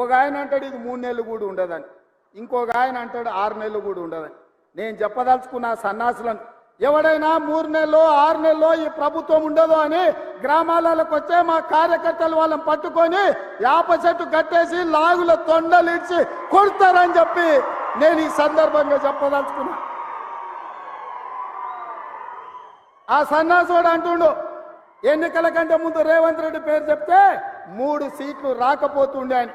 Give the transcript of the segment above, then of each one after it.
ఒక ఆయన అంటాడు ఇది మూడు నెలలు కూడా ఉండదని. ఇంకొక ఆయన అంటాడు ఆరు నెలలు కూడా ఉండదని. నేను చెప్పదలుచుకున్న సన్నాసులను ఎవడైనా మూడు నెలలో ఆరు నెలలో ఈ ప్రభుత్వం ఉండదు అని గ్రామాలకు వచ్చే మా కార్యకర్తలు వాళ్ళని పట్టుకొని యాప చెట్టు కట్టేసి లాగుల తొండలు ఇచ్చి కొడతారని చెప్పి నేను ఈ సందర్భంగా చెప్పదలుచుకున్నా. ఆ సన్నాసుడు అంటుండు ఎన్నికల కంటే ముందు రేవంత్ రెడ్డి పేరు చెప్తే మూడు సీట్లు రాకపోతుండే అని.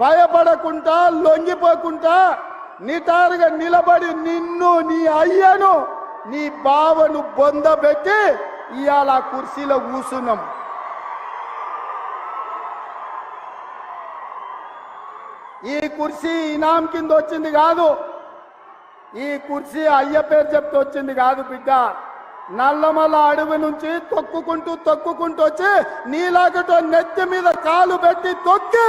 భయపడకుండా లొంగిపోకుండా నిటారుగా నిలబడి నిన్ను నీ అయ్యను నీ బావను బొందబెట్టి ఇవాళ ఆ కుర్చీలో కూసున్నాం ఈ కుర్చీ ఇనాం కింద వచ్చింది కాదు. ఈ కుర్చీ అయ్య పేరు చెప్తే వచ్చింది కాదు బిడ్డ. నల్లమల అడవి నుంచి తొక్కుకుంటూ తొక్కుకుంటూ వచ్చి నీలాగటో నెత్తి మీద కాలు పెట్టి తొక్కి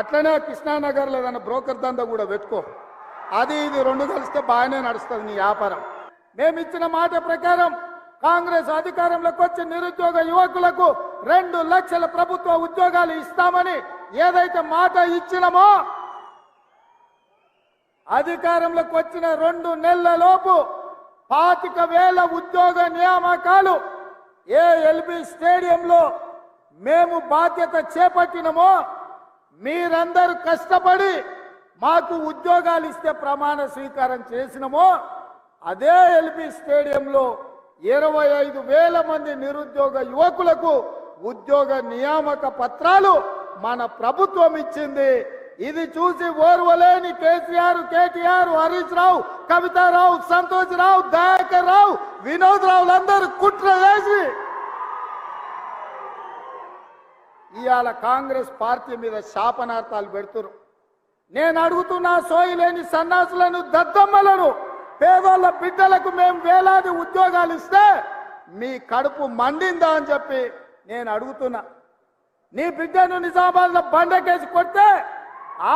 అట్లనే కృష్ణానగర్లో ఏదైనా బ్రోకర్ దందా కూడా పెట్టుకో. అది ఇది రెండు కలిస్తే బాగానే నడుస్తుంది నీ వ్యాపారం. మేము ఇచ్చిన మాట ప్రకారం కాంగ్రెస్ అధికారంలోకి వచ్చి నిరుద్యోగ యువకులకు రెండు లక్షల ప్రభుత్వ ఉద్యోగాలు ఇస్తామని ఏదైతే మాట ఇచ్చినమో అధికారంలోకి వచ్చిన రెండు నెలల లోపు పాతిక వేల ఉద్యోగ నియామకాలు ఏ ఎల్బి స్టేడియంలో మేము బాధ్యత చేపట్టినమో మీరందరూ కష్టపడి మాకు ఉద్యోగాలు ఇస్తే ప్రమాణ స్వీకారం చేసినమో అదే ఎల్బి స్టేడియంలో ఇరవై ఐదు వేల మంది నిరుద్యోగ యువకులకు ఉద్యోగ నియామక పత్రాలు మన ప్రభుత్వం ఇచ్చింది. ఇది చూసి ఓర్వలేని కేసీఆర్ కేటీఆర్ హరీష్ రావు కవితారావు సంతోష్ రావు దయాకర్ రావు వినోద్ రావులందరూ కుట్ర వేసి ఇవాళ కాంగ్రెస్ పార్టీ మీద శాపనార్థాలు పెడుతురు. నేను అడుగుతున్నా సోయలేని సన్నాసులను దద్దమ్మలను పేదోళ్ళ బిడ్డలకు మేము వేలాది ఉద్యోగాలు ఇస్తే మీ కడుపు మండిందా అని చెప్పి నేను అడుగుతున్నా. నీ బిడ్డను నిజామాబాద్లో బండకేసి కొడితే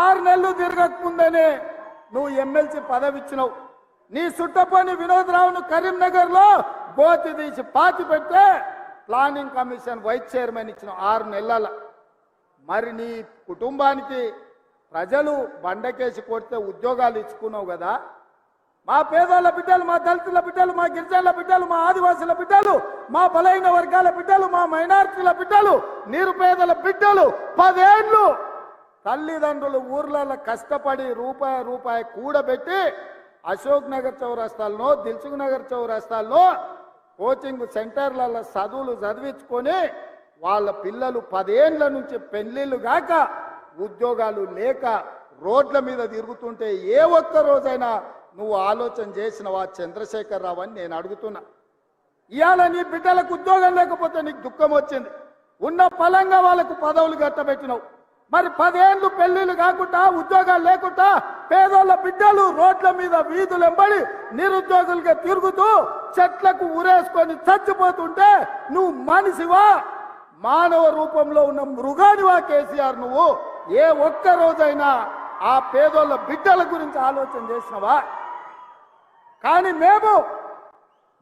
ఆరు నెలలు తిరగకముందనే నువ్వు ఎమ్మెల్సీ పదవి ఇచ్చినావు నీ సుట్టపని వినోద్ రావును కరీంనగర్ గోతి తీసి పాతి పెడితే ప్లానింగ్ కమిషన్ వైస్ చైర్మన్ ఇచ్చిన ఆరు నెలల. మరి నీ కుటుంబానికి ప్రజలు బండకేసి కొడితే ఉద్యోగాలు ఇచ్చుకున్నావు కదా? మా పేదోళ్ళ బిడ్డలు మా దళితుల బిడ్డలు మా గిరిజనుల బిడ్డలు మా ఆదివాసుల బిడ్డలు మా బలైన వర్గాల బిడ్డలు మా మైనారిటీల బిడ్డలు నిరుపేదల బిడ్డలు పదేళ్ళు తల్లిదండ్రులు ఊర్లలో కష్టపడి రూపాయి రూపాయి కూడబెట్టి అశోక్ నగర్ చౌరస్తాల్లో దిల్సుఖ్ నగర్ చౌరస్తాల్లో కోచింగ్ సెంటర్లలో చదువులు చదివించుకొని వాళ్ళ పిల్లలు పదేండ్ల నుంచి పెళ్ళిళ్ళు గాక ఉద్యోగాలు లేక రోడ్ల మీద తిరుగుతుంటే ఏ ఒక్క రోజైనా నువ్వు ఆలోచన చేసినవా చంద్రశేఖర్ రావు అని నేను అడుగుతున్నా. ఇవాళ నీ బిడ్డలకు ఉద్యోగం లేకపోతే నీకు దుఃఖం వచ్చింది. ఉన్న ఫలంగా వాళ్ళకు పదవులు కట్టబెట్టినావు. మరి పదేళ్ళు పెళ్ళిళ్ళు కాకుండా ఉద్యోగాలు లేకుండా పేదోళ్ళ బిడ్డలు రోడ్ల మీద వీధులు ఎంబడి నిరుద్యోగులుగా తిరుగుతూ చెట్లకు ఉరేసుకొని చచ్చిపోతుంటే నువ్వు మనిషివా? మానవ రూపంలో ఉన్న మృగానివా కేసీఆర్ నువ్వు? ఏ ఒక్క రోజైనా ఆ పేదోళ్ళ బిడ్డల గురించి ఆలోచన చేసినవా? కానీ మేము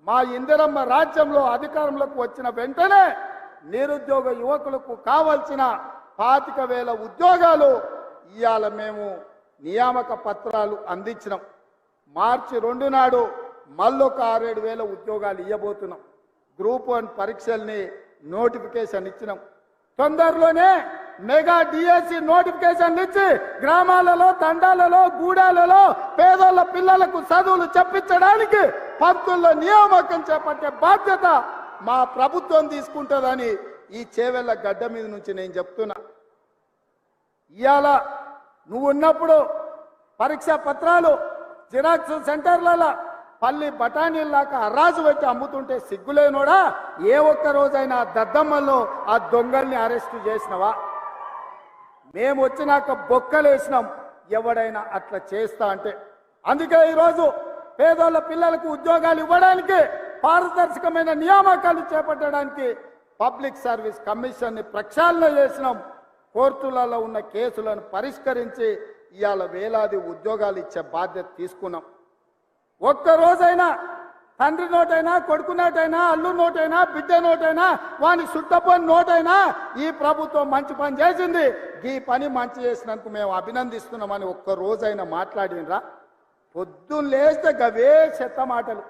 మా ఇందిరమ్మ రాజ్యంలో అధికారంలోకి వచ్చిన వెంటనే నిరుద్యోగ యువకులకు కావలసిన పాతిక వేల ఉద్యోగాలు ఇవాళ మేము నియామక పత్రాలు అందించినాం. మార్చి రెండు నాడు మళ్ళొక ఆరేడు వేల ఉద్యోగాలు ఇవ్వబోతున్నాం గ్రూప్ వన్ పరీక్షల్ని నోటిఫికేషన్ ఇచ్చినాం. తొందరలోనే మెగా డిఎస్సి నోటిఫికేషన్ ఇచ్చి గ్రామాలలో తండాలలో గూడాలలో పేదోళ్ళ పిల్లలకు చదువులు చెప్పించడానికి పంతుల్లో నియామకం చేపట్టే బాధ్యత మా ప్రభుత్వం తీసుకుంటుందని ఈ చేవెళ్ళ గడ్డ మీద నుంచి నేను చెప్తున్నా. ఇవాళ నువ్వు ఉన్నప్పుడు పరీక్ష పత్రాలు జిరాక్స్ సెంటర్లలో పల్లి బఠానీల్లాగా అరాజు వచ్చి అమ్ముతుంటే సిగ్గులేనోడా? ఏ ఒక్క రోజైనా దద్దమ్మల్లో ఆ దొంగల్ని అరెస్టు చేసినవా? మేము వచ్చినాక బొక్కలేసినాం ఎవడైనా అట్లా చేస్తా అంటే. అందుకే ఈరోజు పేదోళ్ళ పిల్లలకు ఉద్యోగాలు ఇవ్వడానికి పారదర్శకమైన నియామకాలు చేపట్టడానికి పబ్లిక్ సర్వీస్ కమిషన్ని ప్రక్షాళన చేసినాం. కోర్టులలో ఉన్న కేసులను పరిష్కరించి ఇవాళ వేలాది ఉద్యోగాలు ఇచ్చే బాధ్యత తీసుకున్నాం. ఒక్క రోజైనా తండ్రి నోటైనా కొడుకు నోటైనా అల్లు నోటైనా బిడ్డ నోటైనా వాని సుట్టపోని నోటైనా ఈ ప్రభుత్వం మంచి పని చేసింది. ఈ పని మంచి చేసినందుకు మేము అభినందిస్తున్నామని ఒక్క రోజైనా మాట్లాడినరా? పొద్దున్న లేస్తే గవే చెత్త మాటలు.